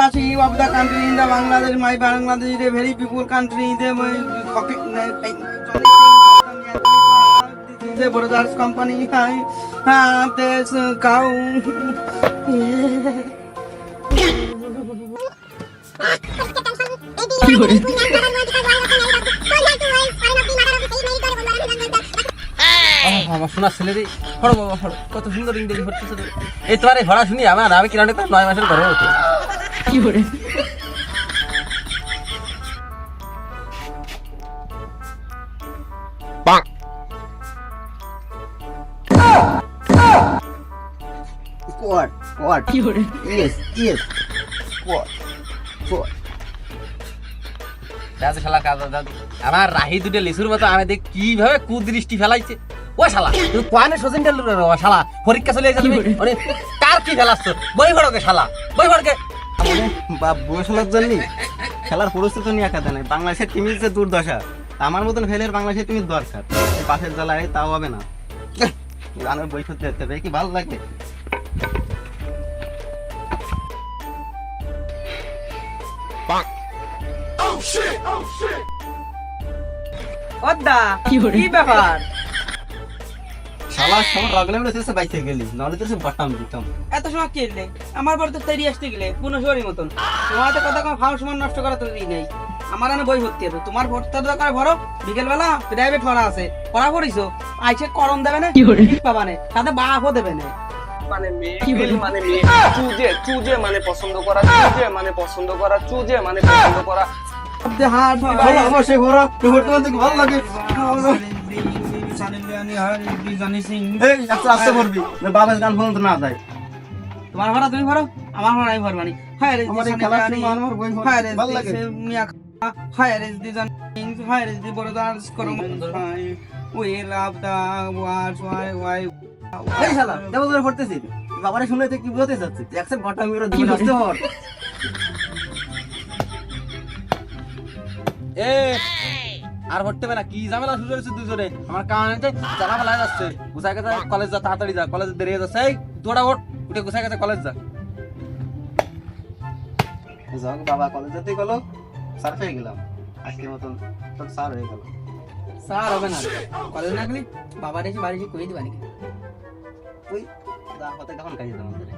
Of the country in Bangladesh my Bangladesh is very people country in the company high দেশ কাউ কত সুন্দর India এই তোমার এই শুনি, আমার আমি কিরণ নয় মাসের ঘরে Squad, squad. Yes, yes. Squad, squad. দাদু শালা কাজ দাদু। আমার রাহি দুটো লিসুর মতো আমি কীভাবে কুদৃষ্টি ফেলাইছে। ও শালা তুমি কোয়ানে সচিন টেন্ডুলকার বাবা শালা পরীক্ষা চলে গেছে তুমি কার কি ফেলাচ্ছ? বই ভরকে শালা বই ভরকে খেলার জন্য খেলার পরিস্থিতি নিয়ে একাতে নাই। বাংলাদেশের টিমের যে দুর্দশা আমার মতন ফেলের বাংলাদেশের টিমের দরকার। পাশের জ্বালায় তাও হবে না। গানের বই করতে যেতে হবে কি ভালো লাগে কি ব্যাপার? শালা সব রগলে বলে তুই বাইতে গেলি নাহলে তো সে বাটাম দিতাম। এত সময় কি এলে আমার বাড়িতে তৈরি আসতে গেলে পুনঃ শরীর মতন। তোমার তো কথা কোনো ফাউ সমান নষ্ট করা তো নেই। আমার আনে বই ভর্তি হবে। তোমার ভর্তি দরকার ভরো বিকেল বেলা প্রাইভেট পড়া আছে। পড়া পড়িছো আইসে করণ দেবে না ঠিক পাবা না তাতে বাপও দেবে না। মানে মেয়ে মানে মেয়ে? চুজে চুজে মানে পছন্দ করা চুজে মানে পছন্দ করা চুজে মানে পছন্দ করা। হাত ভালো ঘোরা বলতে ভালো লাগে। এই আস্তে আস্তে করবি বাবার গান ফোন না যায়। তোমার ভাড়া তুমি ভরো? আমার ভাড়া আমি ভরবানি। হায় রে আমার এই খেলার সময় আমার বই ভরা। হায় রে মিয়া হায় রে দি হায় রে দি বড় ডান্স করো we love the watch why why এই শালা দেবো ধরে পড়তেছি বাবারে শুনলে তুই কি বলতে চাচ্ছিস? একসেপ ঘটা মেরে দুটো আসতে হর এ আর হটতে হবে না কি ঝামেলা শুরু হয়েছে দুজনে? আমার আছে জানা ফেলা যাচ্ছে। গুছাই গেছে কলেজ যা তাড়াতাড়ি যা কলেজ দেরি হয়ে যাচ্ছে। এই দৌড়া ওঠ উঠে গুছাই গেছে কলেজ যা। যাও বাবা কলেজে তুই গেলো স্যার হয়ে গেলাম। আজকের মতন তোর স্যার হয়ে গেল। স্যার হবে না। কলেজ না গেলি বাবার এসে বাড়ি এসে কই দিবানি তুই যা হতে তখন কাজে যাব তোরে।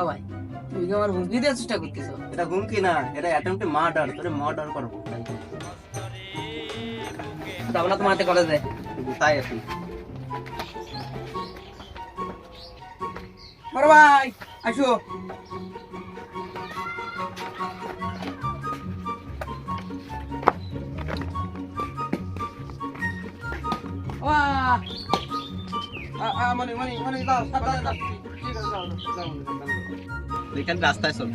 ও ভাই তুমি কি আমার বুদ্ধি দেওয়ার চেষ্টা করতেছো? এটা হুমকি না এটা অ্যাটেম্পটে মার্ডার তোরে মার্ডার করব। তাই যাব না তোমার হাতে কলেজে তাই আছি বড় ভাই আসো। রাস্তায় চল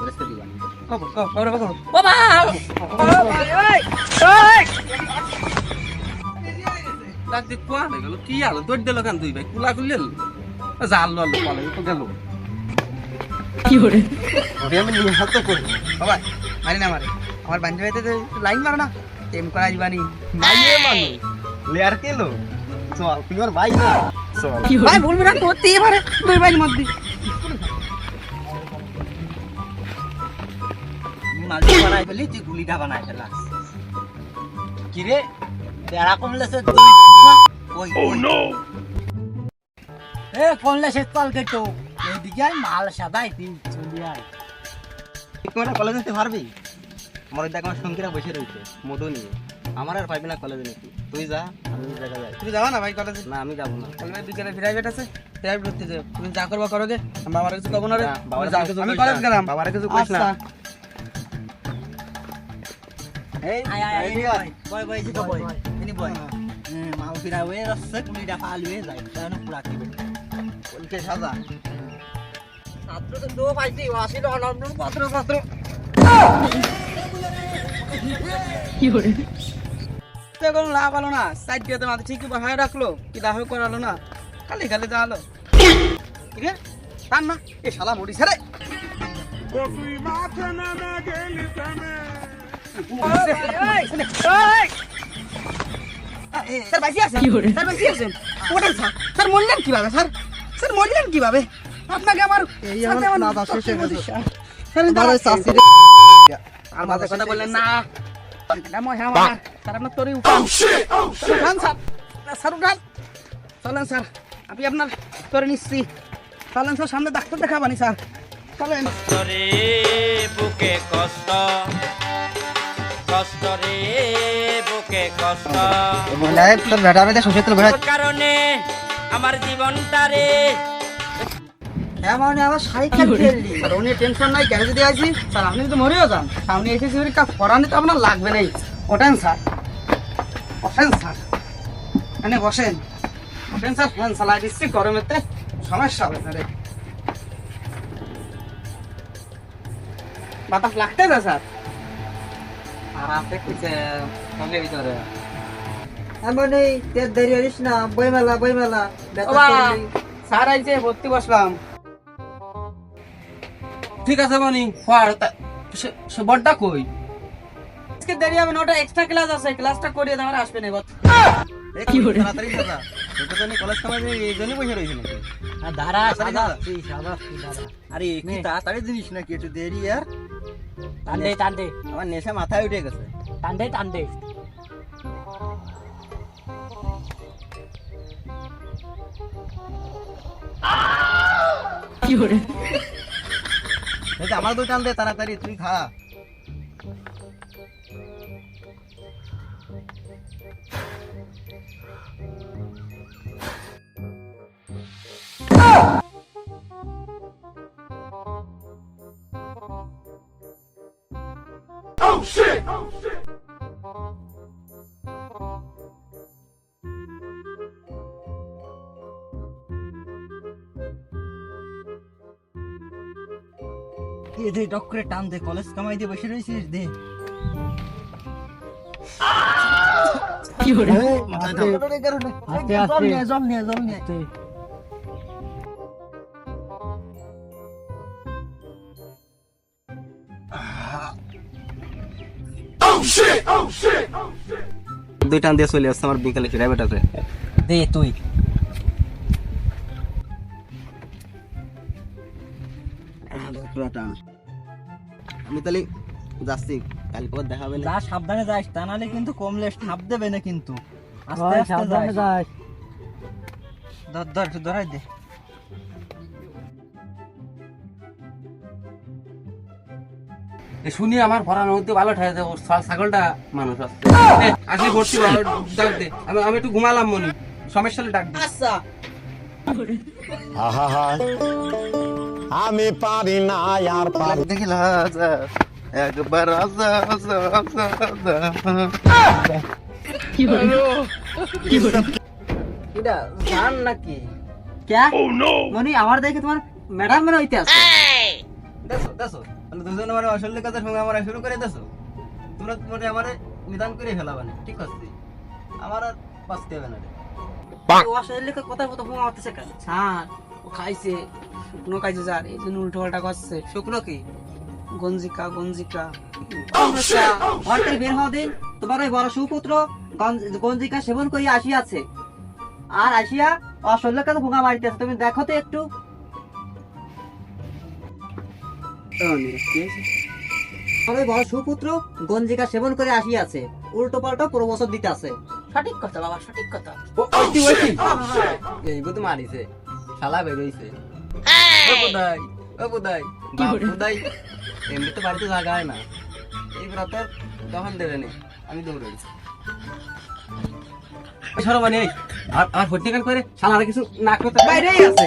রাস্তা দিবা কবর বাবা দিয়ে কোয়া হয়ে গেল কি আলো? দৌড় দিল কেন তুই ভাই? কুলা কুলিল জাল লো আলো কলে তো গেল। ওরে আমি নিয়ে হাত করি বাবা মারি না মারে। আমার বান্ধবী হাতে লাইন মারো না। টেম করা দিবানি মাইয়ে মানু লেয়ার কেলো? চল তুই আমার ভাই না। চল। ভাই বলবি না করতে এবারে দুই ভাইয়ের মধ্যে। মালটা বানাই ফেলি তুই গুলিটা বানাই ফেলাস। কি রে তেরা কমলেছে তুই ওই ও নো এ কমলেছে চল কেটো? এদিকে আর মাল সাদাই তুই চলি আয়। তোমরা কলেজে যেতে পারবি? আমার দেখ আমার সঙ্গীরা বসে রয়েছে মধু নিয়ে। আমার আর পাইবি না কলেজে নাকি? তুই যা আমি ওই জায়গায় যাই। তুমি যাবা না ভাই কলেজে না আমি যাব না। কালকে বিকেলে প্রাইভেট আছে প্রাইভেট করতে যাও। তুমি যা করবা করো গে আমি বাবার কিছু কব না রে। বাবার কিছু আমি কলেজ। গেলাম। বাবারে কিছু কইস না। আচ্ছা। এই আয় আয় আয় এই বয় বয় বয়। জিতো বয় এনি বয় হ্যাঁ মাউ ফিরা ওয়ে রসে কুলিটা ফালুয়ে যায়। তাহলে পুরা কি বলে বলকে সাজা। ছাত্র তো দো পাইছি আসি তো অনন্য পাত্র পাত্র। তো কোনো লাভ হলো না। সাইড দিয়ে তো মাথা ঠিকই বসায় রাখল কি লাভ করালো না। খালি খালি যা হলো। ঠিক আছে টান না এ শালা মরি ছেড়ে স্যার আছেন? স্যার আছেন? ওটাই স্যার। স্যার মরলেন কীভাবে স্যার? স্যার মরলেন কীভাবে? আপনাকে আমার আর কথা বললেন না। চলেন স্যার। আমি আপনার তোরে নিচ্ছি। চলেন স্যার সামনে ডাক্তার দেখাবানি স্যার। চলেন। বুকে কষ্ট। কষ্ট রে বুকে কষ্ট। মহিলায় তোর বেটা বেটা শ্বশুর তোর বেটা কারণে আমার জীবনটা রে। এমন সাইকেল ফেললি। স্যার উনি টেনশন নাই গ্যারেজে দিয়ে আছি স্যার আপনি তো মরেও যান সামনে এসেছি কাজ করানি তো আপনার লাগবে নেই ওঠেন স্যার। বসেন স্যার। এনে বসেন। বসেন স্যার ফ্যান চালাই দিচ্ছি গরমেতে সমস্যা হবে স্যার। বাতাস লাগতে না স্যার। ভর্তি বসলাম। ঠিক আছে মনি ফার সে- সে বড়টা কই? আজকে দেরি হবে না ওটা এক্সট্রা ক্লাস আছে ক্লাসটা করিয়ে দেওয়ার আসবে না কি করে তাড়াতাড়ি দাদা কলেজ কামাই এই বসে রইছ নাকি? দাঁড়া দাঁড়া। আরে কি তাড়াতাড়ি জিনিস নাকি একটু দেরি আর? টান দে টান দে আমার নেশা মাথায় উঠে গেছে। টান দে টান দে আমার দুই টান দে তাড়াতাড়ি তুই খা। এ দে ডক করে টান দে কলেজ কামাই দিয়ে বসে রয়েছিস দে। মাথায় দাও। আস্তে জল নিয়ে জল নিয়ে জল নিয়ে। দুই টান দিয়ে চলে আসছে আমার বিকালে ফিরে বেটাতে দে তুই। আমি তাহলে যাচ্ছি কালকে আবার দেখা হবে না। সাবধানে যাস তা নাহলে কিন্তু কমলে ঠাপ দেবে না কিন্তু। আস্তে আস্তে যাস। ধর ধর একটু ধরাই দে। শুনি আমার ভরানোর মধ্যে ভালো ঠাই দেবো ছাগলটা মানুষ আসছে আসি ভর্তি ভালো ডাক দে। আমি আমি একটু ঘুমালাম মনি। সমস্যা ডাক দে। আচ্ছা। আমি পারি না আর পারি দেখি লাজা একবার আজা আজা আজা আজা এটা জান নাকি? ক্যা? মনি আমার দেখে তোমার ম্যাডাম মনে হইতে আছে। দেখো দেখো মানে দুজন কথা সঙ্গে আমার শুরু করে দেছো তোমরা আমারে নিদান করে ঠিক আছে? আমার আর বাঁচতে হবে না। ও কথা কথা কেন? ও খাইছে শুকনো খাইছে যার এই জন্য উল্টো পাল্টা করছে। শুকনো কি? গঞ্জিকা গঞ্জিকা। ঘর থেকে বের হওয়া দিন তোমার ওই বড় সুপুত্র গঞ্জ- গঞ্জিকা সেবন করিয়া আসিয়াছে। আর আসিয়া অশল্য কাছে ভুঙা মারিতেছে তুমি দেখো তো একটু। ওই বড় সুপুত্র গঞ্জিকা সেবন করে আসিয়াছে। উল্টো পাল্টা প্রবচন দিতে আছে। সঠিক কথা বাবা সঠিক কথা। এই বুধ মারিছে। শালা বেরোইছে। ও বুদাই ও বুদাই বুদাই এমনি তো বাড়িতে হয় না। এই দেবে নি আমি দৌড়াইছি। সরো মানে এই আর আর কাল করে? শালারা কিছু না করতে বাইরেই আছে।